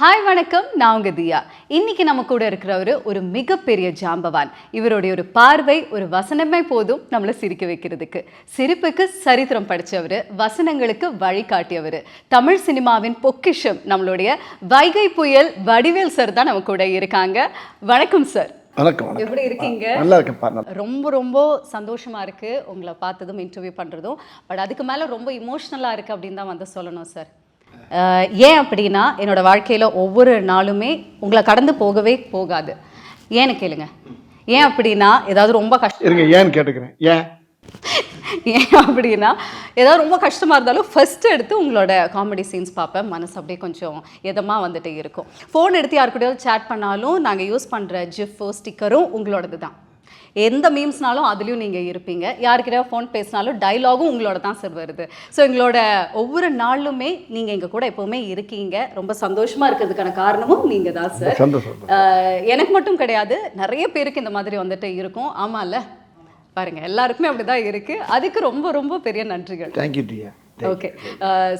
Hi வணக்கம். நான் உங்க தியா. இன்னைக்கு நம்ம கூட இருக்கிறவர் ஒரு மிகப்பெரிய ஜாம்பவான். இவருடைய ஒரு பார்வை ஒரு வசனமே போதும் நம்மளை சிரிக்க வைக்கிறதுக்கு. சிரிப்புக்கு சரித்திரம் படிச்சவர் வசனங்களுக்கு வழிகாட்டியவர் தமிழ் சினிமாவின் பொக்கிஷம் நம்மளுடைய வைகை புயல் வடிவேல் சார் தான் நம்ம கூட இருக்காங்க. வணக்கம் சார் வணக்கம் எப்படி இருக்கீங்க? நல்லா இருக்கேன் ரொம்ப ரொம்ப சந்தோஷமா இருக்கு உங்களை பார்த்ததும் இன்டர்வியூ பண்றதும். பட் அதுக்கு மேல ரொம்ப இமோஷ்னலா இருக்கு அப்படின்னு தான் வந்து சொல்லணும் சார் ஏன் அப்படின்னா என்னோட வாழ்க்கையில ஒவ்வொரு நாளுமே உங்களை கடந்து போகவே போகாது. ஏன்னு கேளுங்க. ஏன் அப்படின்னா ஏதாவது ரொம்ப கஷ்டம் இருங்க ஏன்னு கேட்டுக்கிறேன். ஏன்? ஏன் அப்படின்னா ஏதாவது ரொம்ப கஷ்டமா இருந்தாலும் ஃபர்ஸ்ட் எடுத்து உங்களோட காமெடி சீன்ஸ் பார்ப்பேன். மனசு அப்படியே கொஞ்சம் இதமா வந்துட்டு இருக்கும். ஃபோன் எடுத்து யார் கூடயாவது சேட் பண்ணாலும் நாங்க யூஸ் பண்ற ஜிஃபோ ஸ்டிக்கரும் உங்களோடது தான் எந்த மீம்ஸ்னாலும் அதுலேயும் நீங்கள் இருப்பீங்க. யாருக்கிட்ட ஃபோன் பேசினாலும் டைலாகும் உங்களோட தான் சார் வருது. ஸோ எங்களோட ஒவ்வொரு நாளுமே நீங்கள் எங்கள் கூட எப்போவுமே இருக்கீங்க. ரொம்ப சந்தோஷமாக இருக்கிறதுக்கான காரணமும் நீங்கள் தான் சார் எனக்கு மட்டும் கிடையாது. நிறைய பேருக்கு இந்த மாதிரி வந்துட்டு இருக்கும். ஆமாம்ல பாருங்க எல்லாருக்குமே அப்படிதான் இருக்கு. அதுக்கு ரொம்ப ரொம்ப பெரிய நன்றிகள். தேங்க்யூ டியா ஓகே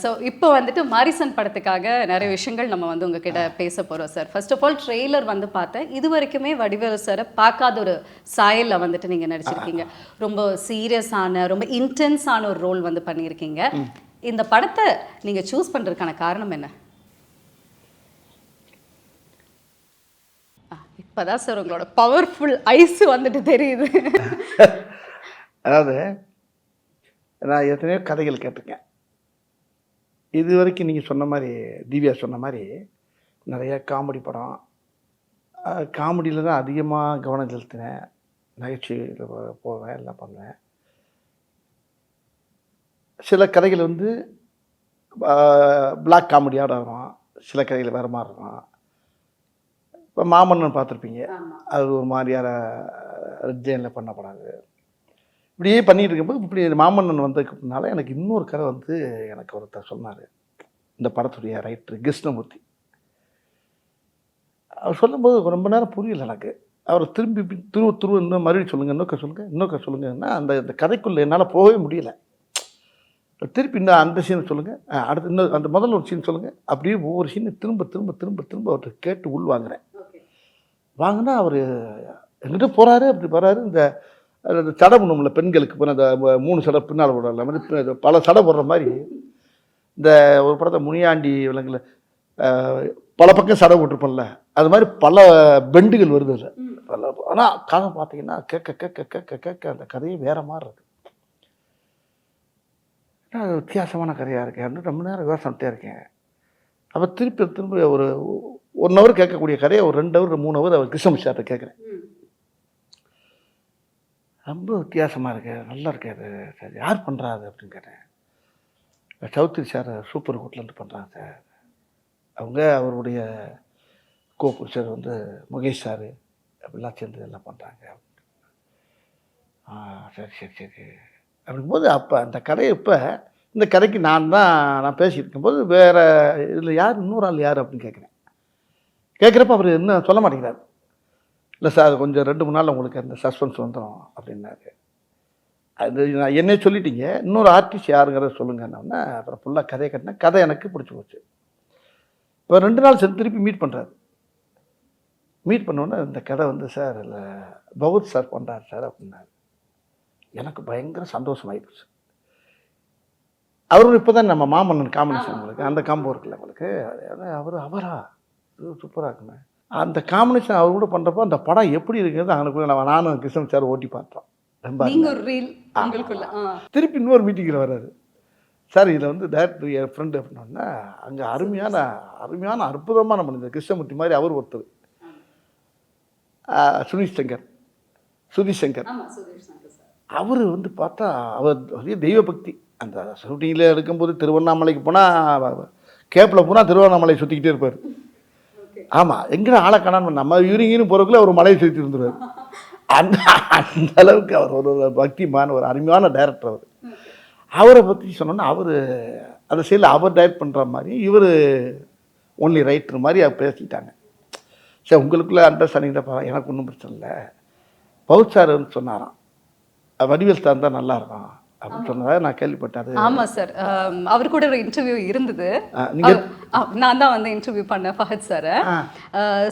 ஸோ இப்போ வந்துட்டு மாரிசன் படத்துக்காக நிறைய விஷயங்கள் நம்ம வந்து உங்ககிட்ட பேச போகிறோம் sir first of all trailer வந்து பார்த்தேன். இது வரைக்குமே வடிவேலு சாரை பார்க்காத ஒரு சாயலில் வந்துட்டு நீங்கள் நடிச்சிருக்கீங்க. ரொம்ப சீரியஸான ரொம்ப இன்டென்ஸான ஒரு ரோல் வந்து பண்ணியிருக்கீங்க. இந்த படத்தை நீங்கள் சூஸ் பண்ணுறதுக்கான காரணம் என்ன? இப்போதான் சார் உங்களோட பவர்ஃபுல் ஐஸ் வந்துட்டு தெரியுது. அதாவது நான் எத்தனையோ கதைகள் கேட்டிருக்கேன். இது வரைக்கும் நீங்கள் சொன்ன மாதிரி திவ்யா சொன்ன மாதிரி நிறைய காமெடி படம். காமெடியில் தான் அதிகமாக கவனம் செலுத்தினேன். நகைச்சுவையில் போவேன் எல்லாம் பண்ணுவேன். சில கதைகள் வந்து பிளாக் காமெடியோட வரும். சில கதைகள் வேறு மாதிரி இருக்கும். இப்போ மாமன்னன் பார்த்துருப்பீங்க. அது ஒரு மாதிரியான ஜெயினில் பண்ணப்படாது இப்படியே பண்ணிட்டு இருக்கும்போது இப்படி மாமன்னன் வந்ததுக்குனால எனக்கு இன்னொரு கதை வந்து எனக்கு ஒருத்தர் சொன்னார். இந்த படத்துடைய ரைட்டர் கிருஷ்ணமூர்த்தி. அவர் சொல்லும்போது ரொம்ப நேரம் புரியல எனக்கு. அவர் திரும்பி துருவ துருவ இன்னும் மறுபடியும் சொல்லுங்கள் இன்னொருக்க சொல்லுங்கள் இன்னொருக்க சொல்லுங்கன்னா அந்த இந்த கதைக்குள்ளே என்னால் போகவே முடியல. திருப்பி இன்னும் அந்த சீனை சொல்லுங்கள் அடுத்து இன்னும் அந்த முதல்ல ஒரு சீன் சொல்லுங்கள் அப்படியே ஒவ்வொரு சீனை திரும்ப திரும்ப திரும்ப திரும்ப அவர்கிட்ட கேட்டு உள் வாங்குறேன் வாங்கினா அவர் எங்கிட்ட போகிறாரு அப்படி போகிறாரு இந்த அந்த சடை பண்ணும்ல பெண்களுக்கு. இப்போ அந்த மூணு சடை பின்னால் போடல மாதிரி பல சடை போடுற மாதிரி இந்த ஒரு படத்தை முனியாண்டி விலங்குல பல பக்கம் சடை போட்டிருப்போம்ல அது மாதிரி பல பெண்டுகள் வருது பல ஆனால் கதை பார்த்தீங்கன்னா கேட்க கேட்க கேட்க கேட்க அந்த கதையே வேற மாதிரி இருக்கு. என்ன அது வித்தியாசமான கதையாக இருக்கேன் ரொம்ப நேரம் யோசனைட்டே இருக்கேன். அப்போ திருப்பி திரும்ப ஒரு ஒன் ஹவர் கேட்கக்கூடிய கதையை ஒரு ரெண்டு ஹவர் மூணு ஹவர் அவர் கிருஷ்ணமூர்த்தி சார்ட்ட கேட்குறேன். ரொம்ப வித்தியாசமாக இருக்கு. நல்லா இருக்கு அது. சார் யார் பண்ணுறா அது அப்படின்னு கேட்டேன். சௌத்ரி சார் சூப்பர் கோட்லேருந்து பண்ணுறாங்க சார். அவங்க அவருடைய கோ சார் வந்து முகேஷ் சார். அப்படிலாம் சேர்ந்து எல்லாம் பண்ணுறாங்க ஆ சரி சரி சரி. அப்படிங்கும்போது அப்போ அந்த கதையை இப்போ இந்த கடைக்கு நான் தான் நான் பேசிட்டு இருக்கும்போது வேறு இதில் யார் இன்னொரு ஆள் யார் அப்படின்னு கேட்குறேன் கேட்குறப்ப அவர் இன்னும் சொல்ல மாட்டேங்கிறார். இல்லை சார் கொஞ்சம் ரெண்டு மூணு நாள் உங்களுக்கு அந்த சஸ்பென்ஸ் வந்துடும் அப்படின்னாரு. அது நான் என்னே சொல்லிட்டீங்க. இன்னொரு ஆர்டிஸ்ட் யாருங்கிறத சொல்லுங்கன்னா அப்புறம் ஃபுல்லாக கதையை கட்டினேன் கதை எனக்கு பிடிச்சி போச்சு. இப்போ ரெண்டு நாள் சேர்ந்து திருப்பி மீட் பண்ணுறாரு மீட் பண்ணோன்னே இந்த கதை வந்து சார் இல்லை பகவத் சார் பண்ணுறாரு சார் அப்படின்னாரு. எனக்கு பயங்கர சந்தோஷமாயிடுச்சு அவரும் இப்போ தான் நம்ம மாமன்னன் காம்பினேஷன் உங்களுக்கு அந்த காம்போ இருக்குல்ல உங்களுக்கு. அவர் அவரா? சூப்பராக இருக்குமே. அந்த காம்பினேஷன் அவர் கூட பண்ணுறப்போ அந்த படம் எப்படி இருக்கிறது அவனுக்குள்ள நான் நானும் கிருஷ்ணன் சார் ஓட்டி பார்த்தோம் ரொம்ப. திருப்பி இன்னொரு மீட்டிங்கில் வர்றாரு. சார் இதில் வந்து டேரக்டர் என் ஃப்ரெண்டு அப்படின்னா அங்கே அருமையான அருமையான அற்புதமான மனிதர் கிருஷ்ணமூர்த்தி மாதிரி அவர் ஒருத்தர். சுனிஷ் சங்கர். சுதீஷ் சங்கர். அவர் வந்து பார்த்தா அவர் தெய்வ பக்தி அந்த ஷூட்டிங்கில் எடுக்கும்போது திருவண்ணாமலைக்கு போனால் கேப்பில் போனால் திருவண்ணாமலை சுற்றிக்கிட்டே இருப்பார். ஆமாம் எங்கே ஆளை காணாமல் நம்ம யூரிங்கின்னு போகிறக்குள்ள அவர் மலையை செலுத்தி இருந்துருவார். அந்த அந்த அளவுக்கு அவர் ஒரு ஒரு பக்திமான ஒரு அருமையான டைரக்டர் அவர். அவரை பற்றி சொன்னோன்னா அவர் அந்த சைடில் அவர் டைரக்ட் பண்ணுற மாதிரி இவர் ஒன்லி ரைட்டர் மாதிரி அவர் பேசிட்டாங்க. சரி உங்களுக்குள்ளே அண்டர்ஸ்டாண்டிங் தான் எனக்கு ஒன்றும் பிரச்சனை இல்லை. பவுத் சார் சொன்னாராம். வடிவேல் சார் தான் நல்லா இருக்கும். அப்படின்னு சொன்னதாக நான் கேள்விப்பட்டேன். அது ஆமா சார் அவர் கூட ஒரு இன்டர்வியூ இருந்தது. நான் தான் வந்து இன்டர்வியூ பண்ணேன் ஃபஹத் சாரை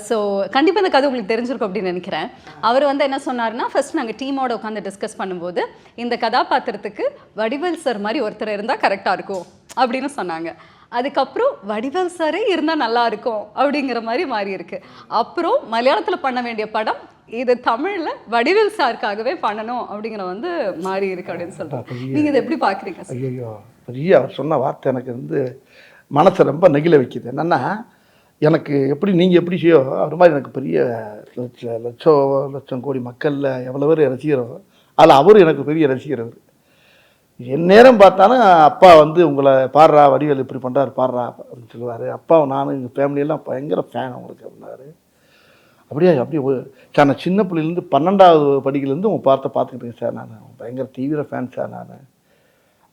ஸோ கண்டிப்பாக இந்த கதை உங்களுக்கு தெரிஞ்சிருக்கும் அப்படின்னு நினைக்கிறேன். அவர் வந்து என்ன சொன்னாருன்னா ஃபர்ஸ்ட் நாங்கள் டீமோட உட்காந்து டிஸ்கஸ் பண்ணும்போது இந்த கதாபாத்திரத்துக்கு வடிவேல் சார் மாதிரி ஒருத்தர் இருந்தால் கரெக்டாக இருக்கும் அப்படின்னு சொன்னாங்க. அதுக்கப்புறம் வடிவேல் சாரே இருந்தால் நல்லா இருக்கும் அப்படிங்கிற மாதிரி மாறி இருக்கு. அப்புறம் மலையாளத்தில் பண்ண வேண்டிய படம் இது தமிழில் வடிவேல் சாருக்காகவே பண்ணணும் அப்படிங்கிற வந்து மாறி இருக்கு அப்படின்னு சொல்றாங்க நீங்க இதை எப்படி பார்க்குறீங்க ஐயோ பெரிய அவர் சொன்ன வார்த்தை எனக்கு வந்து மனசை ரொம்ப நெகிழ வைக்குது. என்னென்னா எனக்கு எப்படி நீங்கள் எப்படி செய்யோ அவர் மாதிரி எனக்கு பெரிய லட்ச லட்சம் லட்சம் கோடி மக்களில் எவ்வளோ பேர் ரசிக்கிறோ அதில் அவர் எனக்கு பெரிய ரசிகர் அவர். என் நேரம் பார்த்தாலும் அப்பா வந்து உங்களை பாடுறா வடிவேல் இப்படி பண்ணுறாரு பாடுறா அப்படின்னு சொல்லுவார். அப்பா நானும் எங்கள் ஃபேமிலியெல்லாம் பயங்கர ஃபேன் அவங்களுக்கு அப்படின்னாரு. அப்படியே? அப்படியே ஒரு- சார் நான் சின்ன பிள்ளையிலேருந்து பன்னெண்டாவது படிக்கிலேருந்து உங்கள் பார்த்த பார்த்துக்கிட்டு சார் நான். பயங்கர தீவிர ஃபேன் சார் நான்.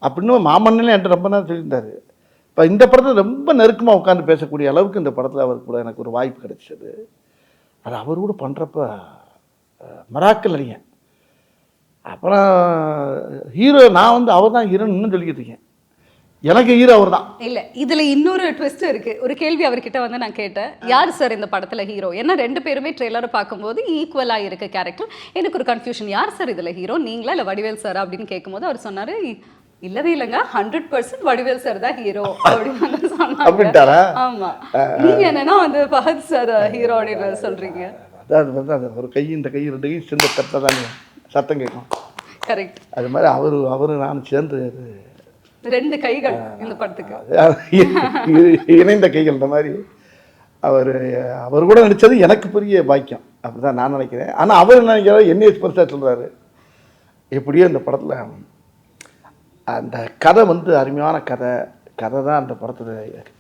அப்படின்னு மாமன்னே என்கிட்ட ரொம்ப நேரம் சொல்லியிருந்தார். இப்போ இந்த படத்தில் ரொம்ப நெருக்கமாக உட்காந்து பேசக்கூடிய அளவுக்கு இந்த படத்தில் அவர் கூட எனக்கு ஒரு வாய்ப்பு கிடைச்சது. அது அவர் கூட பண்ணுறப்ப மராக்கல் அடிங்க அப்புறம் ஹீரோ நான் வந்து அவர் தான் ஹீரோன்னு இன்னும் சொல்லிக்கிட்டு இருக்கேன். எனக்கு ஹீரோ அவர் தான் இல்ல இதுல இன்னொரு ட்விஸ்ட் இருக்கு. ஒரு கேள்வி அவர்கிட்ட வந்து நான் கேட்டேன். யார் சார் இந்த படத்துல ஹீரோ ஏன்னா ரெண்டு பேருமே ட்ரெய்லரை பார்க்கும்போது ஈக்குவலா இருக்கு கேரக்டர் எனக்கு ஒரு கன்ஃபியூஷன் யார் சார் இதுல ஹீரோ நீங்களா இல்ல வடிவேல் சார் அப்படின்னு கேட்கும்போது அவர் சொன்னாரு இல்லவே இல்லைங்க. ஹண்ட்ரட் பர்சன்ட் வடிவேல் சார் தான் ஹீரோ அப்படின்னு சொன்னாங்க. ஆமா. நீங்க என்னன்னா வந்து ஃபஹத் சார் ஹீரோ அப்படின்னு சொல்றீங்க. அதாவது வந்து அது ஒரு கை இந்த கை ரெண்டு கை சேர்ந்த தட்டை தானே சத்தம் கேட்கும். கரெக்ட் அது மாதிரி அவர் அவர் நான் சேர்ந்து அது ரெண்டு கைகள் இந்த படத்துக்கு. இணைந்த கைகள் இந்த மாதிரி அவர் அவர் கூட நடித்தது எனக்கு பெரிய பாக்கியம். அப்படி தான் நான் நினைக்கிறேன். ஆனால் அவர் என்ன நினைக்கிறாரு என்னைய பெருசாக சொல்கிறாரு எப்படியோ இந்த படத்தில் அந்த கதை வந்து அருமையான கதை. கதை தான் அந்த படத்தில்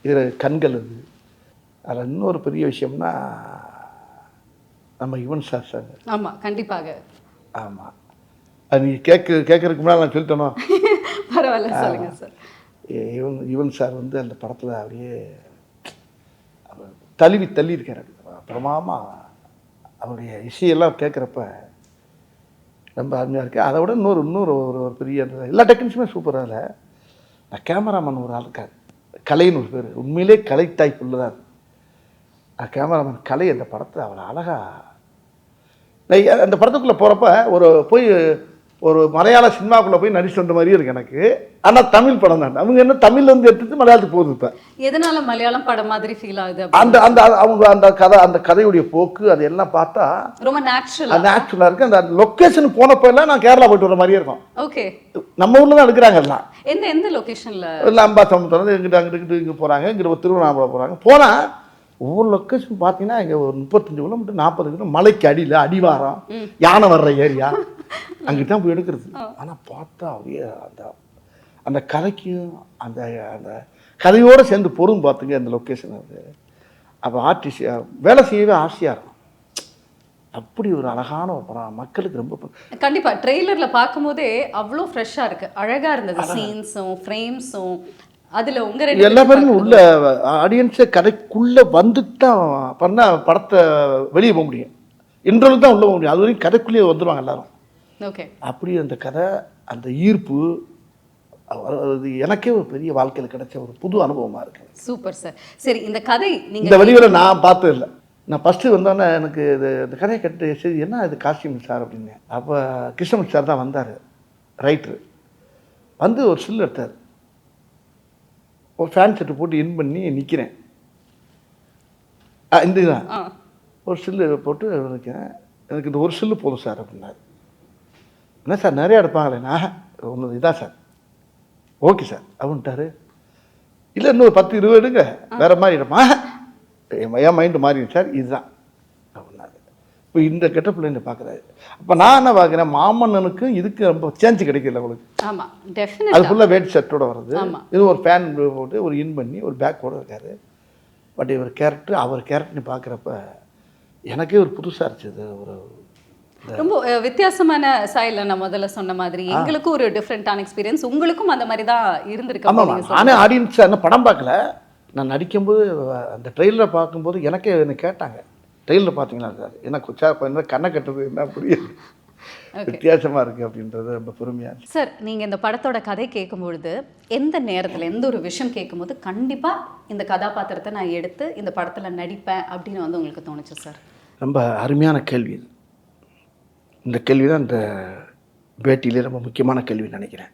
இரு கண்கள் அது. அதில் இன்னொரு பெரிய விஷயம்னா நம்ம யுவன் சார் சார். ஆமா கண்டிப்பாக. ஆமாம் அது நீங்கள் கேட்க கேட்கறதுக்கு முன்னாடி நான் சொல்லிட்டேனோ? பரவாயில்ல சொல்லுங்க சார் இவன் யுவன் சார் வந்து அந்த படத்தில் அப்படியே தழுவி தள்ளி இருக்கார் பிரமாமா அவருடைய இசையெல்லாம் கேட்குறப்ப ரொம்ப அருமையாக இருக்குது அதை விட இன்னொரு இன்னொரு ஒரு ஒரு பெரிய எல்லா டெக்னிக்ஸுமே சூப்பராக இல்லை. நான் கேமராமேன் ஒரு ஆள் இருக்கார். கலைன்னு ஒரு பேர். உண்மையிலே கலை டைப் உள்ளதார் கேமராமேன் கலை அந்த படத்தை அவர் அழகாக அந்த படத்துக்குள்ளே போகிறப்ப ஒரு போய் ஒரு மலையாள சினிமாக்குள்ளே போய் நடிச்சு வந்த மாதிரியே இருக்கு எனக்கு. ஆனால் தமிழ் படம் தான். அவங்க என்ன தமிழ்ல இருந்து எடுத்துட்டு மலையாளத்துக்கு போகுது இப்போ. எதனால மலையாளம் படம் மாதிரி ஃபீல் ஆகுது? அந்த அந்த அவங்க அந்த கதை அந்த கதையுடைய போக்கு அது எல்லாம் பார்த்தா ரொம்ப நேச்சுரல் அது ஆக்சுவலாக இருக்குது அந்த லொக்கேஷன் போனப்போ எல்லாம் நான் கேரளா போயிட்டு வர மாதிரியே இருக்கும். ஓகே நம்ம ஊரில் தான் எடுக்கிறாங்க எல்லாம். எந்த எந்த லொகேஷன்ல இல்லை அம்பா சமுத்திரம் இங்கிட்ட அங்கிட்டு இங்கே போகிறாங்க இங்கிட்ட திருவண்ணாமலை போகிறாங்க போனால் ஒவ்வொரு லொக்கேஷன் பார்த்தீங்கன்னா இங்கே ஒரு முப்பத்தஞ்சு கிலோமீட்டர் நாற்பது கிலோமீட்டர் மலைக்கு அடியில் அடிவாரம் யானை வர்ற ஏரியா. அங்கிட்டு தான் போய் எடுக்கிறது. ஆனால் பார்த்தா அப்படியே அந்த அந்த கதைக்கும் அந்த அந்த கதையோடு சேர்ந்து பொருள் பார்த்துங்க அந்த லொக்கேஷன் அது அப்போ ஆர்டிஸ்ட் வேலை செய்யவே ஆசையாக இருக்கும். அப்படி ஒரு அழகான ஒரு படம். மக்களுக்கு ரொம்ப ப- கண்டிப்பா ட்ரெய்லர்ல பார்க்கும்போதே அவ்வளோ ஃப்ரெஷ்ஷா இருக்கு. அழகா இருந்தது. சீன்ஸும் ஃப்ரேம்ஸும் அதுல உங்க ரெண்டு எல்லா பேரும் உள்ள ஆடியன்ஸை கதைக்குள்ளே வந்துட்டு தான் பண்ணால் படத்தை வெளியே போக முடியும். இன்டர்வல் தான் உள்ளே போக முடியும். அது வரைக்கும் கதைக்குள்ளேயே வந்துடுவாங்க எல்லாரும். ஓகே அப்படி அந்த கதை அந்த ஈர்ப்பு அது- எனக்கே ஒரு பெரிய வாழ்க்கையில் கிடைச்ச ஒரு புது அனுபவமாக இருக்குது சூப்பர் சார் சரி இந்த கதை நீங்க இந்த வடிவில் நான் பார்த்தது இல்லை. நான் ஃபஸ்ட்டு வந்தோடனே எனக்கு இது இந்த கதையை கட்டு சரி என்ன இது காஸ்டியூம் சார் அப்படின்னு. அப்போ கிருஷ்ணமூர்த்தி சார் தான் வந்தார் ரைட்ரு வந்து ஒரு சில் எடுத்தார். ஒரு ஃபேன் செட்டு போட்டு இன் பண்ணி நிற்கிறேன் இந்த ஆ. ஒரு சில்லு போட்டு நிற்கிறேன் எனக்கு இந்த ஒரு சில்லு போதும் சார் அப்படின்னாரு. என்ன சார் நிறையா எடுப்பாங்களேண்ணா ஒன்று இதான் சார். ஓகே சார் அப்படின்ட்டாரு. இல்லை இன்னும் பத்து இருபது எடுங்க. வேற மாதிரி எடுப்பா என் மைண்டு மாறிடுச்சு சார் இதுதான். அப்படின்னாரு. இப்போ இந்த கெட்டப்பில் என்ன பார்க்குறாரு அப்போ நான் என்ன பார்க்குறேன் மாமன்னனுக்கு இதுக்கு ரொம்ப சேஞ்சு கிடைக்கல உங்களுக்கு அது ஃபுல்லாக வேட் ஷர்ட்டோட வருது. இது ஒரு ஃபேன் போட்டு ஒரு இன் பண்ணி ஒரு பேக்கோட இருக்காரு. பட் இவர் கேரக்டர் அவர் கேரக்டர் பார்க்குறப்ப எனக்கே ஒரு புதுசாக இருந்துச்சு ஒரு ரொம்ப வித்தியாசமான சாயல்ல நான் முதல்ல சொன்ன மாதிரி எங்களுக்கும் ஒரு டிஃப்ரெண்டான எக்ஸ்பீரியன்ஸ் உங்களுக்கும் அந்த மாதிரி தான் இருந்திருக்கு ஆமாம். நானே ஆடியன்ஸ் என்ன படம் பார்க்கல. நான் நடிக்கும்போது அந்த ட்ரெயிலர் பார்க்கும்போது எனக்கே என்ன கேட்டாங்க. ட்ரெயிலர் பார்த்தீங்களா? சார் என்ன குச்சா என்ன கண்ணை கட்டுறது என்ன புரியுது வித்தியாசமாக இருக்குது அப்படின்றது ரொம்ப இருந்துச்சு சார் நீங்கள் இந்த படத்தோட கதை கேட்கும்பொழுது எந்த நேரத்தில் எந்த ஒரு விஷயம் கேட்கும்போது கண்டிப்பாக இந்த கதாபாத்திரத்தை நான் எடுத்து இந்த படத்தில் நடிப்பேன் அப்படின்னு வந்து உங்களுக்கு தோணுச்சு சார் ரொம்ப அருமையான கேள்வி இது. இந்த கேள்வி தான் இந்த பேட்டியிலே ரொம்ப முக்கியமான கேள்வின்னு நினைக்கிறேன்.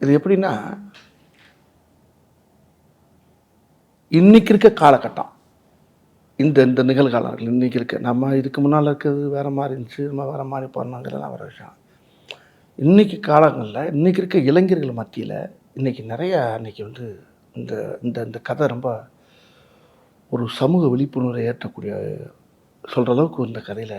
இது எப்படின்னா இன்னைக்கு இருக்க காலகட்டம் இந்த இந்த நிகழ்காலங்கள் இன்றைக்கி இருக்க நம்ம இதுக்கு முன்னால் இருக்கிறது வேறு மாதிரி இருந்துச்சு நம்ம வேறு மாதிரி பண்ணாங்கிறதெல்லாம் வேறு விஷயம். இன்றைக்கி காலங்களில் இன்றைக்கி இருக்க இளைஞர்கள் மத்தியில் இன்றைக்கி நிறையா இன்றைக்கி வந்து இந்த இந்த இந்த கதை ரொம்ப ஒரு சமூக விழிப்புணர்வை ஏற்றக்கூடிய சொல்கிற அளவுக்கு இந்த கதையில்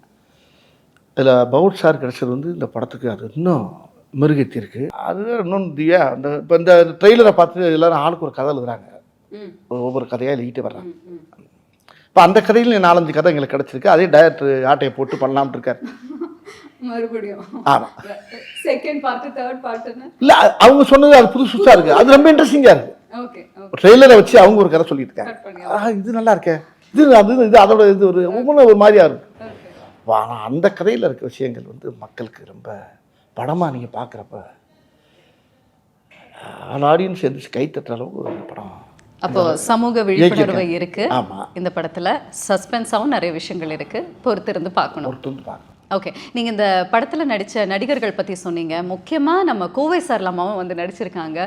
இதில் பவுட் சார் கிடைச்சது வந்து இந்த படத்துக்கு அது இன்னும் மெருகேற்றிருக்கு அது இன்னும் தியா அந்த இப்போ இந்த ட்ரெய்லரை பார்த்து எல்லாரும் ஆளுக்கு ஒரு கதை எழுதுறாங்க. ஒவ்வொரு கதையாக எழுதிட்டு வர்றாங்க. இப்போ அந்த கதையில் நாலஞ்சு கதை எங்களுக்கு கிடச்சிருக்கு. அதே டேரக்டர் ஆட்டையை போட்டு பண்ணலாம்னு இருக்காரு. மறுபடியும். ஆமாம் செகண்ட் பார்ட்டு தேர்ட் பார்ட்டுன்னு இல்லை அவங்க சொன்னது அது புதுசு புதுசாக இருக்குது அது ரொம்ப இன்ட்ரெஸ்டிங்காக இருக்குது ஓகே ட்ரெய்லரை வச்சு அவங்க ஒரு கதை ஆ இது நல்லா இருக்கே. இது அது இது அதோட இது ஒரு ஒவ்வொன்றும் ஒரு மாதிரியா இருக்கும் ஓகே ஆனால் அந்த கதையில் இருக்க விஷயங்கள் வந்து மக்களுக்கு ரொம்ப படமாக நீங்கள் பார்க்குறப்ப ஆடியன்ஸ் எந்திரிச்சு கை தட்டுற அளவுக்கு ஒரு படம் அப்போ சமூக விழிப்புணர்வு இருக்கு. இந்த படத்துல சஸ்பென்ஸாவும் நிறைய விஷயங்கள் இருக்கு. பொறுத்திருந்து பார்க்கணும். ஒருத்தர் வந்து பார்க்கணும். ஓகே. நீங்க இந்த படத்துல நடிச்ச நடிகர்கள் பத்தி சொன்னீங்க. முக்கியமா நம்ம கோவை சார்லாமாவும் வந்து நடிச்சிருக்காங்க.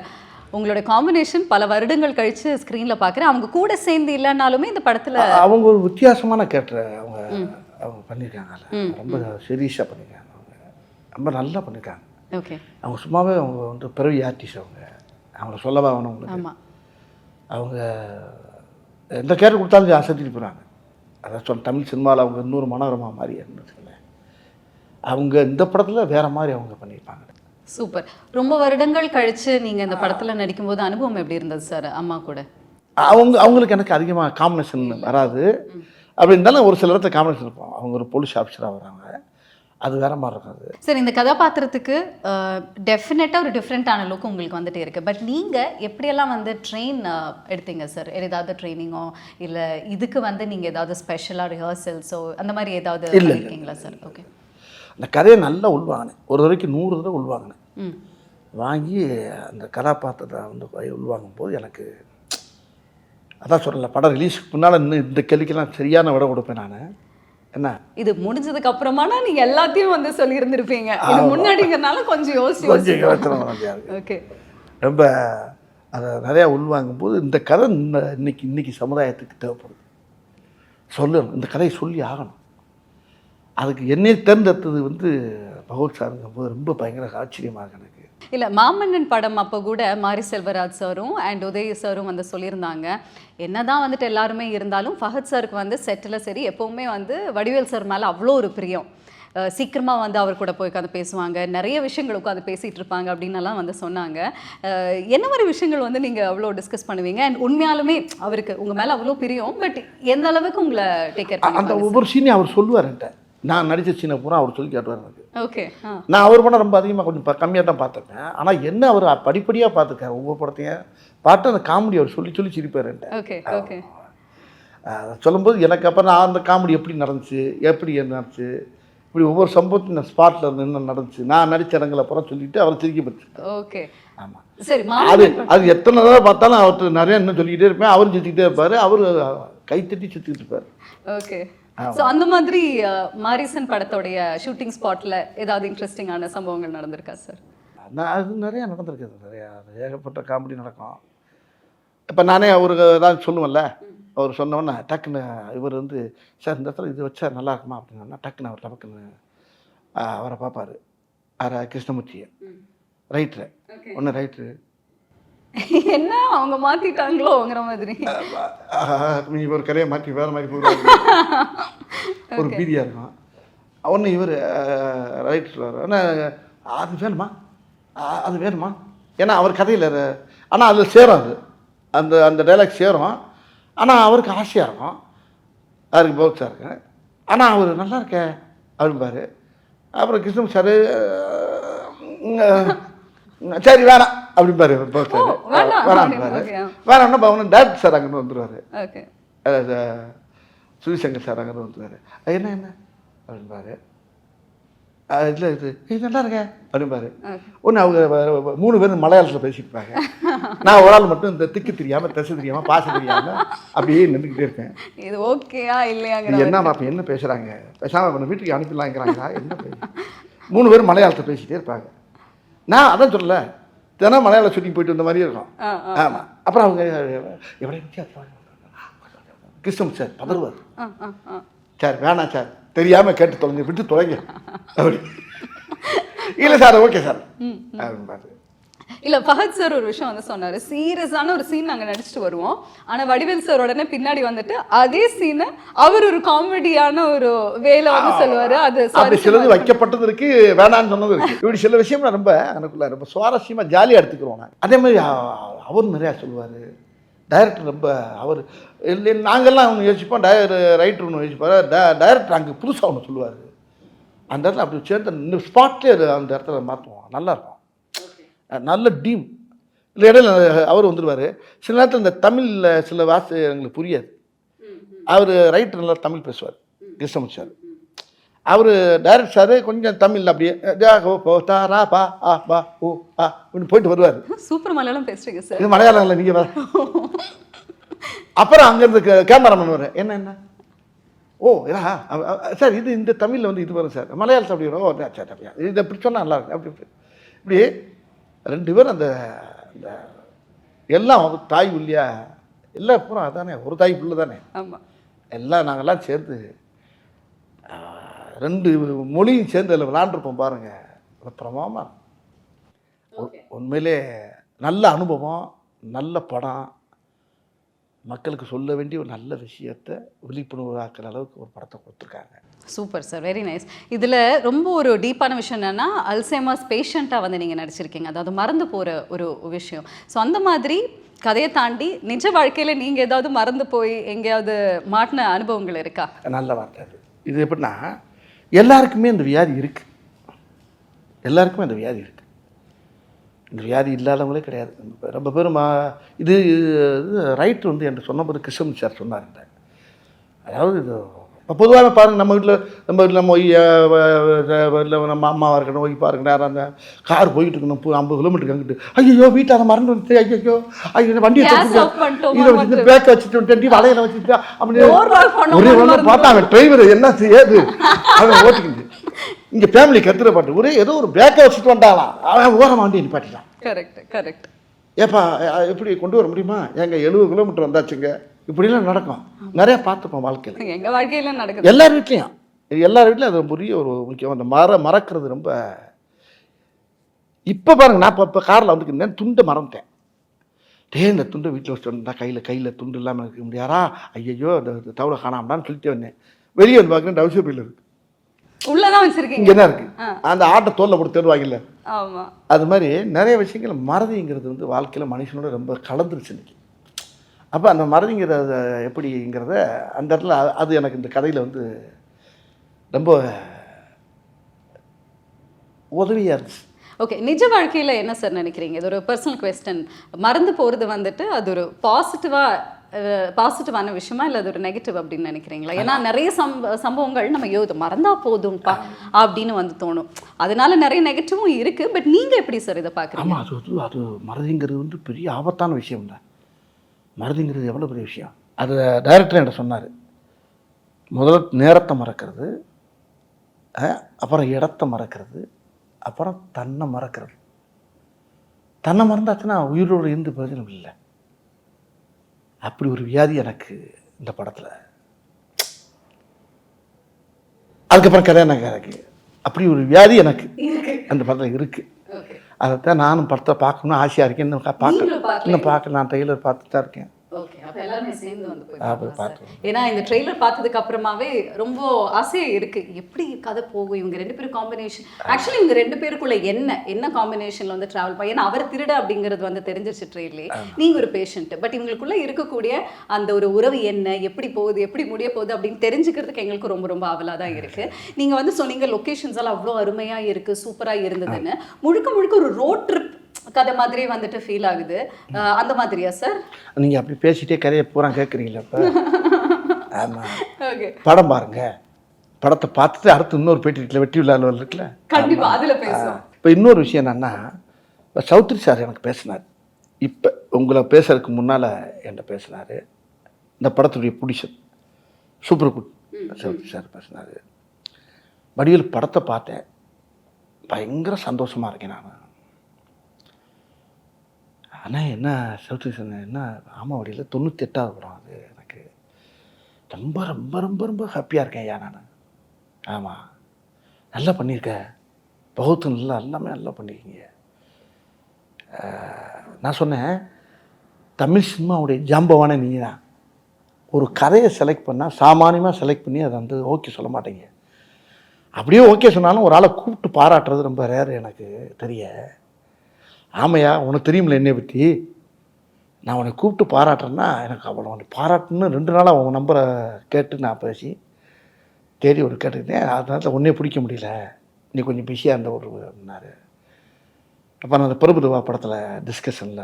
உங்களோட காம்பினேஷன் பல வருடங்கள் கழிச்சு ஸ்க்ரீன்ல பார்க்குறேன் அவங்க கூட சேர்ந்து இல்லைனாலுமே இந்த படத்துல அவங்க ஒரு வித்தியாசமான கேரக்டர் அவங்க அவங்க பண்ணியிருக்காங்க ரொம்ப சீரியஸாக பண்ணியிருக்காங்க அவங்க. ரொம்ப நல்லா பண்ணியிருக்காங்க. ஓகே. அவங்க சும்மாவே அவங்க வந்து பிறவி ஆர்டிஸ்ட் அவங்க. அவங்கள சொல்லவா வேணும் உங்களுக்கு? அவங்க எந்த கேரக்டர் கொடுத்தாலும் அசத்திட்டு போகிறாங்க அதான் சொன்ன தமிழ் சினிமாவில் அவங்க இன்னொரு மனோரமா மாதிரி இருந்துச்சுங்களேன் அவங்க இந்த படத்தில் வேற மாதிரி அவங்க பண்ணியிருப்பாங்க. சூப்பர். ரொம்ப வருடங்கள் கழிச்சு நீங்க இந்த படத்துல நடிக்கும்போது அனுபவம் எப்படி இருந்தது சார்? அம்மா கூட. அவங்க அவங்களுக்கு எனக்கு அதிகமாக காம்பினேஷன் வராது. அப்படி இருந்தாலும் ஒரு சில இடத்துல காம்பினேஷன் இருப்போம் அவங்க ஒரு போலீஸ் ஆஃபீஸராக வராங்க. அது வேற மாதிரி இருக்கும் அது. சரி இந்த கதாபாத்திரத்துக்கு டெஃபினட்டாக ஒரு டிஃப்ரெண்ட்டான லுக் உங்களுக்கு வந்துட்டே இருக்கு. பட் நீங்கள் எப்படியெல்லாம் வந்து ட்ரெயின் எடுத்தீங்க சார் ஏதாவது ட்ரைனிங்கோ இல்லை இதுக்கு வந்து நீங்கள் ஏதாவது ஸ்பெஷலாக ரிஹர்சல்ஸோ அந்த மாதிரி ஏதாவது பண்ணியிருக்கீங்களா சார் ஓகே அந்த கதையை நல்லா உள்வாங்கினேன். ஒரு தடவைக்கு நூறு தடவை உள்வாங்கினேன். ம். வாங்கி அந்த கதாபாத்திரத்தை வந்து உள்வாங்கும் போது எனக்கு அதான் சொல்லல படம் ரிலீஸுக்கு முன்னால் இன்னும் இந்த கேள்விக்கெல்லாம் சரியான விட கொடுப்பேன் நான். என்ன? இது முடிஞ்சதுக்கு அப்புறமானா நீங்க எல்லாத்தையும் வந்து சொல்லியிருந்திருப்பீங்க. இது முன்னாடிங்கிறனால கொஞ்சம் யோசிச்சு கொஞ்சம் யோசனை. ஓகே ரொம்ப அதை நிறையா உள்வாங்கும் போது இந்த கதை இன்னைக்கு இன்னைக்கு சமுதாயத்துக்கு தேவைப்படுது. சொல்லணும் இந்த கதையை சொல்லி ஆகணும். அதுக்கு என்னை தேர்ந்தெடுத்தது வந்து பகவத் சாருங்கும் போது ரொம்ப பயங்கர ஆச்சரியமாக இருக்கு எனக்கு. இல்லை மாமன்னன் படம் அப்போ கூட மாரி செல்வராஜ் சாரும் அண்ட் உதய் சாரும் வந்து சொல்லியிருந்தாங்க. என்னதான் வந்துட்டு எல்லாருமே இருந்தாலும் ஃபஹத் சாருக்கு வந்து செட்டில் சரி எப்போவுமே வந்து வடிவேல் சார் மேலே அவ்வளோ ஒரு பிரியம். அஹ் சீக்கிரமா வந்து அவர் கூட போய் உட்காந்து பேசுவாங்க. நிறைய விஷயங்கள் உட்காந்து பேசிகிட்டு இருப்பாங்க அப்படின்னலாம் வந்து சொன்னாங்க. என்ன மாதிரி விஷயங்கள் வந்து நீங்கள் அவ்வளோ டிஸ்கஸ் பண்ணுவீங்க? அண்ட் உண்மையாலுமே அவருக்கு உங்கள் மேலே அவ்வளோ பிரியம் பட் எந்த அளவுக்கு உங்களை டேக் கேர் அந்த ஒவ்வொரு சீனையும் அவர் சொல்லுவார் நான் நடித்த சீனை பூரா அவர் சொல்லி காட்டுவார் எனக்கு. ஓகே நான் அவர் படம் ரொம்ப அதிகமாக கொஞ்சம் கம்மியாக தான் பார்த்துருக்கேன். ஆனால் என்ன அவர் படிப்படியாக பார்த்துருக்காரு ஒவ்வொரு படத்தையும் பார்த்து அந்த காமெடி அவர் சொல்லி சொல்லி சிரிப்பார் ஓகே ஓகே. அதை சொல்லும்போது எனக்கு அப்புறம் நான் அந்த காமெடி எப்படி நடந்துச்சு எப்படி நடந்துச்சு இப்படி ஒவ்வொரு சம்பவத்தையும் நான் ஸ்பாட்டில் இருந்து என்ன நடந்துச்சு. நான் நடித்த இடங்களை அப்புறம் சொல்லிட்டு அவர் சிரிக்க பச்சு ஓகே. ஆமாம் சரி அது அது எத்தனை தடவை பார்த்தாலும் அவர்கிட்ட நிறைய இன்னும் சொல்லிக்கிட்டே இருப்பேன். அவரும் சிரிச்சுக்கிட்டே இருப்பார். அவர் கைத்தட்டி சுற்றிட்டு இருப்பார். ஓகே. ஸோ அந்த மாதிரி மாரிசன் படத்தோடைய ஷூட்டிங் ஸ்பாட்ல ஏதாவது இன்ட்ரெஸ்டிங்கான சம்பவங்கள் நடந்திருக்கா சார் அது நிறையா நடந்திருக்குது நிறையா ஏகப்பட்ட காமெடி நடக்கும். இப்போ நானே அவருக்கு ஏதாவது சொல்லுவேன்ல. அவர் சொன்னோன்னே டக்குன்னு இவர் வந்து சார் இந்த இடத்துல இது வச்சா நல்லா இருக்குமா? அப்படின்னா டக்குன்னு அவர் டக்குன்னு ஆ, அவரை பார்ப்பாரு. யார கிருஷ்ணமூர்த்தியை. ரைட்ரு ஒன்று ரைட்ரு என்ன அவங்க மாத்திட்டாங்களோங்கிற மாதிரி. நீ ஒரு கரையை மாற்றி வேறு மாதிரி போகிறாரு ஒரு பீதியாக இருக்கும் ஒன்று இவர் ரைட் ஆனால் அது வேணுமா? அது வேணுமா? ஏன்னா அவர் கதையில் ஆனால் அதில் சேரும் அது. அந்த அந்த டைலாக் சேரும். ஆனால் அவருக்கு ஆசையாக இருக்கும். அவருக்கு பௌத்ஸாக இருக்கு. ஆனால் அவர் நல்லா இருக்கே அப்படிம்பாரு. அப்புறம் கிருஷ்ணன் சார் சரி வேணாம். அப்படிம்பாரு வேணாம். வேணாம்பாரு. வேணாம்னா பவன் டேரக்டர் சார் அங்கேருந்து வந்துடுவார் சுவிசங்கர் சார் அங்கே வந்துருவாரு. என்ன என்ன? அப்படின்பாரு இல்லை இது இது நல்லா இருக்க. அப்படின்பாரு ஒன்று அவங்க மூணு பேரும் மலையாளத்தில் பேசியிருப்பாங்க நான் ஒரு ஆள் மட்டும் இந்த திக்கு தெரியாமல் திசை தெரியாமல் பாச தெரியாமல் அப்படியே நின்றுக்கிட்டே இருக்கேன். இது ஓகேயா இது என்ன அப்போ என்ன பேசுகிறாங்க பேசாமல் வீட்டுக்கு அனுப்பிடலாங்கிறாங்களா? என்ன பேசு? மூணு பேரும் மலையாளத்தை பேசிகிட்டே இருப்பாங்க. நான் அதான் சொல்லல. தினம் மலையாள ஷூட்டிங் போயிட்டு வந்த மாதிரியே இருக்கும். ஆமாம் அப்புறம் அவங்க கிருஷ்ணன் சார் பதறுவார். சார் வேணாம் சார். தெரியாமல் கேட்டு தொலைங்க விட்டு தொலைங்க. அப்படி. இல்லை சார் ஓகே சார். அப்படின்பாரு இல்ல ஃபஹத் சார் ஒரு விஷயம் வந்து சொன்னாரு. சீரியஸான ஒரு சீன் நாங்க நடிச்சிட்டு வருவோம். ஆனா வடிவேல் சார் உடனே பின்னாடி வந்துட்டு அதே சீனை அவர் ஒரு காமெடியான ஒரு வேலை வந்து சொல்லுவாரு. அது அப்படி சிலது வைக்கப்பட்டது இருக்கு வேணான்னு சொன்னது இருக்கு. இப்படி சில விஷயம் ரொம்ப எனக்குள்ள ரொம்ப சுவாரஸ்யமாக ஜாலியாக எடுத்துக்கிறோம் நான். அதே மாதிரி அவர் நிறையா சொல்லுவார். டைரக்டர் ரொம்ப அவர் நாங்கள்லாம் ஒன்று யோசிப்போம். டயர் ரைட்டர் ஒன்று யோசிப்பார். டைரக்டர் அங்கே புதுசாக ஒன்று சொல்லுவார். அந்த இடத்துல அப்படி சேர்ந்து ஸ்பாட்லேயே அந்த இடத்துல மாற்றுவோம் நல்லாயிருக்கும் நல்ல டீம். இல்லை இடையில அவர் வந்துடுவார் சில நேரத்தில் இந்த தமிழில் சில வார்த்தை எங்களுக்கு புரியாது. அவர் ரைட்டர் நல்லா தமிழ் பேசுவார். கிருஷ்ணமூர்த்தி சார். அவர் டைரக்ட் சார் கொஞ்சம் தமிழ் அப்படியே ஓ, போ, தா, ரா, பா ஆ பா ஓ ஆ இப்படி போயிட்டு வருவார். சூப்பர் மலையாளம் பேசுறீங்க சார் இது மலையாளம் இல்லை நீங்கள் அப்புறம் அங்கேருந்து கேமராமேன் வர என்ன என்ன? ஓ இதா சார் இது இந்த தமிழில் வந்து இது வரும் சார் மலையாளத்தில் அப்படி வரும். ஓ சரி அப்படியா இது இப்படி சொன்னால் நல்லா இருக்கு. அப்படி இப்படி ரெண்டு பேரும் அந்த அந்த எல்லாம் தாய் உள்ளியா? எல்லாம் பூரா அதானே ஒரு தாய் புள்ள தானே. ஆமா. எல்லாம் நாங்கள்லாம் சேர்ந்து ரெண்டு மொழியும் சேர்ந்து அதில் விளாண்டுருப்போம் பாருங்க. பிரமாமா உண்மையிலே நல்ல அனுபவம் நல்ல படம் மக்களுக்கு சொல்ல வேண்டிய ஒரு நல்ல விஷயத்தை விழிப்புணர்வு ஆக்கிற அளவுக்கு ஒரு படத்தை கொடுத்துருக்காங்க. சூப்பர் சார் வெரி நைஸ் இதில் ரொம்ப ஒரு டீப்பான விஷயம் என்னன்னா அல்சைமர்ஸ் பேஷண்ட்டாக வந்து நீங்கள் நடிச்சிருக்கீங்க. அதாவது மறந்து போகிற ஒரு விஷயம். ஸோ அந்த மாதிரி கதையை தாண்டி நிஜ வாழ்க்கையில் நீங்கள் ஏதாவது மறந்து போய் எங்கேயாவது மாட்டின அனுபவங்கள் இருக்கா? நல்ல வார்த்தை இது எப்படின்னா எல்லாருக்குமே இந்த வியாதி இருக்குது எல்லாருக்குமே அந்த வியாதி இருக்குது இந்த வியாதி இல்லாதவங்களே கிடையாது. ரொம்ப- பேரும் மா- இது இது ரைட் வந்து என்று சொன்னபோது கிருஷ்ணன் சார் சொன்னார் இந்த. அதாவது இது பொதுவாக பாருங்கள் நம்ம வீட்டில் நம்ம வீட்டில் நம்ம இல்லை நம்ம அம்மாவாக இருக்கணும் இருக்கணும் யாராக இருந்தால் கார் போயிட்டு இருக்கணும் இப்போ ஐம்பது கிலோமீட்டருக்கு அங்கிட்டு. ஐயோ வீட்டால் மறந்து வந்து ஐயோ ஐயோ வண்டியை இதை வச்சுட்டு பேக்கை வச்சுட்டு வந்துட்டு வலையில வச்சுட்டு அப்படி ஒரே பார்த்தா அவன் டிரைவர் என்ன செய்யாது அவன் ஓட்டிக்கிட்டு. இங்கே ஃபேமிலி கத்துற பாட்டு ஒரே ஏதோ ஒரு பேக்கை வச்சுட்டு வந்தாலாம். அவன் ஓரமாக வண்டி நிப்பாட்டிட்டான் கரெக்ட் கரெக்ட் ஏப்பா எப்படி கொண்டு வர முடியுமா? எங்க எழுபது கிலோமீட்டர் வந்தாச்சுங்க. இப்படிலாம் நடக்கும். நிறைய பார்த்துப்போம் வாழ்க்கையில். எங்க வாழ்க்கையில நடக்குது? எல்லார் வீட்லேயும். எல்லார் வீட்லையும் அது பெரிய ஒரு முக்கியம். அந்த மர மறக்கிறது ரொம்ப இப்போ பாருங்க நான் இப்போ இப்போ காரில் வந்துருக்கேன் துண்டை மறந்துட்டேன். டே இந்த துண்டை வீட்டில் வச்சுட்டு வந்தா கையில் கையில் துண்டு இல்லாமல் இருக்க முடியாரா ஐயையோ இந்த தவளை காணாமடான்னு சொல்லிட்டே வந்தேன். வெளியே வந்து பார்க்குறேன் டவுசர் பையில் இருக்கு. உள்ளதான் வச்சிருக்கீங்க. இங்கே தான் இருக்கு அந்த ஆட்டை தோல்ல போட்டு தேடுவாங்கல்ல. ஆமா. அது மாதிரி நிறைய விஷயங்கள் மறதிங்கிறது வந்து வாழ்க்கையில் மனுஷனோட ரொம்ப கலந்துருச்சு இன்னைக்கு. அப்போ அந்த மறதிங்கிறத எப்படிங்கிறத அந்த இடத்துல அது எனக்கு இந்த கதையில் வந்து ரொம்ப உதவியாக இருந்துச்சு. ஓகே நிஜ வாழ்க்கையில என்ன சார் நினைக்கிறீங்க? இது ஒரு பர்சனல் கொஸ்டின் மறந்து போறது வந்துட்டு அது ஒரு பாசிட்டிவா பாசிட்டிவான விஷயமா இல்லை அது ஒரு நெகட்டிவ் அப்படின்னு நினைக்கிறீங்களா? ஏன்னா நிறைய சம்ப சம்பவங்கள் நம்ம யோ இது மறந்தா போதும்ப்பா அப்படின்னு வந்து தோணும். அதனால நிறைய நெகட்டிவும் இருக்குது பட் நீங்கள் எப்படி சார் இதை பார்க்குறீங்க ஆமாம் அது வந்து அது மறதிங்கிறது வந்து பெரிய ஆபத்தான விஷயம் தான் மறதிங்கிறது எவ்வளோ பெரிய விஷயம்? அது டைரக்டர் என்கிட்ட சொன்னார். முதல்ல நேரத்தை மறக்கிறது அப்புறம் இடத்த மறக்கிறது அப்புறம் தன்னை மறக்கிறது. தன்னை மறந்தாச்சுன்னா உயிரோடு இருந்து பிரயோஜனம் இல்லை. அப்படி ஒரு வியாதி எனக்கு இந்த படத்தில். அதுக்கப்புறம் கதை எனக்கு அப்படி ஒரு வியாதி எனக்கு அந்த படத்தில் இருக்குது அதைத்தான் நானும் படத்தை பார்க்கணும்னு ஆசையாக இருக்கேன். இன்னும் பார்க்க. இன்னும் பார்க்கல. நான் ட்ரெய்லர் பார்த்துட்டு தான் இருக்கேன். ஓகே அப்ப எல்லாருமே சேர்ந்து வந்து போய். பார்த்துருவோம். ஏன்னா இந்த ட்ரெய்லர் பார்த்ததுக்கு அப்புறமாவே ரொம்ப ஆசையா இருக்கு. எப்படி கதை போகும்? இவங்க ரெண்டு பேரும் காம்பினேஷன் ஆக்சுவலி இவங்க ரெண்டு பேருக்குள்ள என்ன என்ன காம்பினேஷன்ல வந்து டிராவல் பண்ண ஏன்னா அவர் திருட அப்படிங்கிறது வந்து தெரிஞ்சிருச்சு ட்ரெயிலே நீங்க ஒரு பேஷண்ட் பட் இவங்களுக்குள்ள இருக்கக்கூடிய அந்த ஒரு உறவு என்ன எப்படி போகுது எப்படி முடிய போகுது அப்படின்னு தெரிஞ்சுக்கிறதுக்கு எங்களுக்கு ரொம்ப ரொம்ப ஆவலா தான் இருக்கு. நீங்க வந்து சொன்னீங்க லொகேஷன்ஸ் எல்லாம் அவ்வளோ அருமையா இருக்கு சூப்பரா இருந்ததுன்னு. முழுக்க முழுக்க ஒரு ரோட் ட்ரிப் கதை மாதிரி வந்துட்டு ஃபீல் ஆகுது. அந்த மாதிரியா சார் நீங்கள் அப்படி பேசிட்டே கதையை பூரா கேட்குறீங்களா இப்போ ஆமாம் ஓகே படம் பாருங்க. படத்தை பார்த்துட்டு அடுத்து இன்னொரு பேட்டி இருக்குல்ல வெற்றி விழாவில் இருக்குல்ல? கண்டிப்பா அதுல பேசுவோம். இப்போ இன்னொரு விஷயம் என்னன்னா இப்போ சௌத்ரி சார் எனக்கு பேசினார். இப்போ உங்களை பேசுறதுக்கு முன்னால் என்கிட்ட பேசினார். இந்த படத்துடைய புடிஷன் சூப்பர் குட் சௌத்ரி சார் பேசினார். வடிவேல் படத்தை பார்த்தேன். பயங்கர சந்தோஷமாக இருக்கேன் நான். ஆனால் என்ன சௌத்ரி சொன்னேன் என்ன ஆமாம் வடியில் தொண்ணூற்றி எட்டாவது படம் அது எனக்கு. ரொம்ப ரொம்ப ரொம்ப ரொம்ப ஹாப்பியாக இருக்கேன் ஐயா நான். ஆமாம் நல்லா பண்ணியிருக்க பௌத்தம் நல்லா எல்லாமே நல்லா பண்ணியிருக்கீங்க நான் சொன்னேன் தமிழ் சினிமாவுடைய ஜாம்பவான நீங்கள் தான் ஒரு கதையை செலக்ட் பண்ணால் சாமானியமாக செலக்ட் பண்ணி அதை வந்து ஓகே சொல்ல மாட்டேங்க. அப்படியே ஓகே சொன்னாலும் ஒரு ஆளை கூப்பிட்டு பாராட்டுறது ரொம்ப ரேர் எனக்கு தெரிய. ஆமையா உனக்கு தெரியுமில்ல என்னை பற்றி நான் உன்னை கூப்பிட்டு பாராட்டுறேன்னா எனக்கு அவ்வளோ உன்னை பாராட்டணும்னு ரெண்டு நாளாக உன் நம்பரை கேட்டு நான் பேசி தேடி ஒரு கேட்டுக்கிட்டேன். அதனால உன்னே பிடிக்க முடியல. நீ கொஞ்சம் பிஸியாக இருந்த ஒரு அப்படின்னாரு அப்போ நான் அந்த பிரபுதவா படத்தில் டிஸ்கஷனில்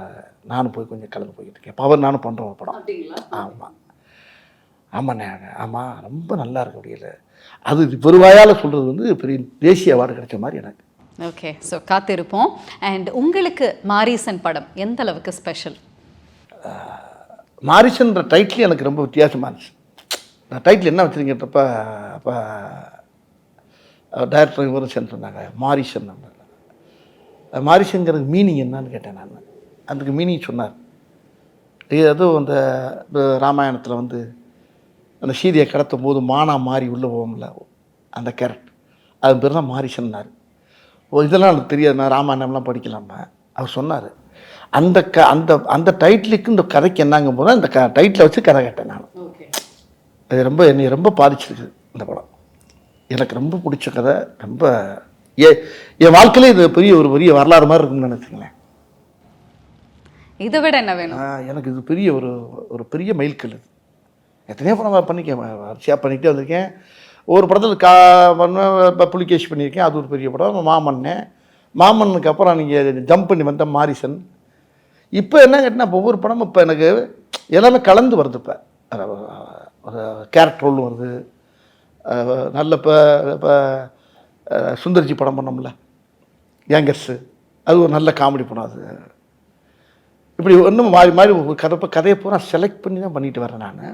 நானும் போய் கொஞ்சம் கலந்து போய்கிட்டு இருக்கேன். பவர் நானும் பண்ணுறோம் படம். ஆமாம் ஆமாண்ணே ஆமாம் ரொம்ப நல்லா இருக்கு அப்படியில அது பெருவாயால் சொல்கிறது வந்து பெரிய தேசிய அவார்டு கிடைச்ச மாதிரி எனக்கு. ஓகே ஸோ காத்திருப்போம். அண்ட் உங்களுக்கு மாரீசன் படம் எந்த அளவுக்கு ஸ்பெஷல் மாரிசன்ற டைட்டில் எனக்கு ரொம்ப வித்தியாசமாக இருந்துச்சு. நான் டைட்டில் என்ன வச்சுருக்கேன்றப்ப அப்போ டைரக்டர் இவரும் சேர்ந்து சொன்னாங்க மாரிசன் மாரிசங்கிறது மீனிங் என்னன்னு கேட்டேன் நான். அதுக்கு மீனிங் சொன்னார். இது அதுவும் அந்த ராமாயணத்தில் வந்து அந்த சீதையை கடத்தும் போது மானா மாறி உள்ளே போகும்ல அந்த கேரக்டர் அது பேர் தான் மாரிசன்னார். இதெல்லாம் எனக்கு தெரியாது. நான் ராமாயணம்லாம் படிக்கலாமா? அவர் சொன்னார். அந்த க அந்த அந்த டைட்டிலுக்கு இந்த கதைக்கு என்னங்கும் போது அந்த க டைட்டிலை வச்சு கதை கேட்டேன் நான். ஓகே. அது ரொம்ப என்னை ரொம்ப பாதிச்சிருக்கு இந்த படம். எனக்கு ரொம்ப பிடிச்ச கதை ரொம்ப ஏ என் வாழ்க்கையில இது பெரிய ஒரு பெரிய வரலாறு மாதிரி இருக்கும்னு நினைச்சுங்களேன். இதை விட என்ன வேணும்? எனக்கு இது பெரிய ஒரு ஒரு பெரிய மைல்கல் இது. எத்தனையோ படம் பண்ணிக்கேன். வரிசையாக பண்ணிக்கிட்டே வந்திருக்கேன். ஒரு படத்தில் கா இப்போ புலிகேஷ் பண்ணியிருக்கேன். அது ஒரு பெரிய படம். மாமன்னே மாமன்னுக்கு அப்புறம் நீங்கள் ஜம்ப் பண்ணி வந்த மாரிசன். இப்போ என்ன கேட்டினா இப்போ ஒவ்வொரு படமும் இப்போ எனக்கு எல்லாமே கலந்து வருது இப்போ. ஒரு கேரக்டர் வருது. நல்ல இப்போ இப்போ சுந்தர்ஜி படம் பண்ணோம்ல. யங்கர்ஸு அது ஒரு நல்ல காமெடி படம் அது. இப்படி ஒன்றும் மாறி மாறி கதை கதையை பூரா செலக்ட் பண்ணி தான் பண்ணிட்டு வரேன் நான்.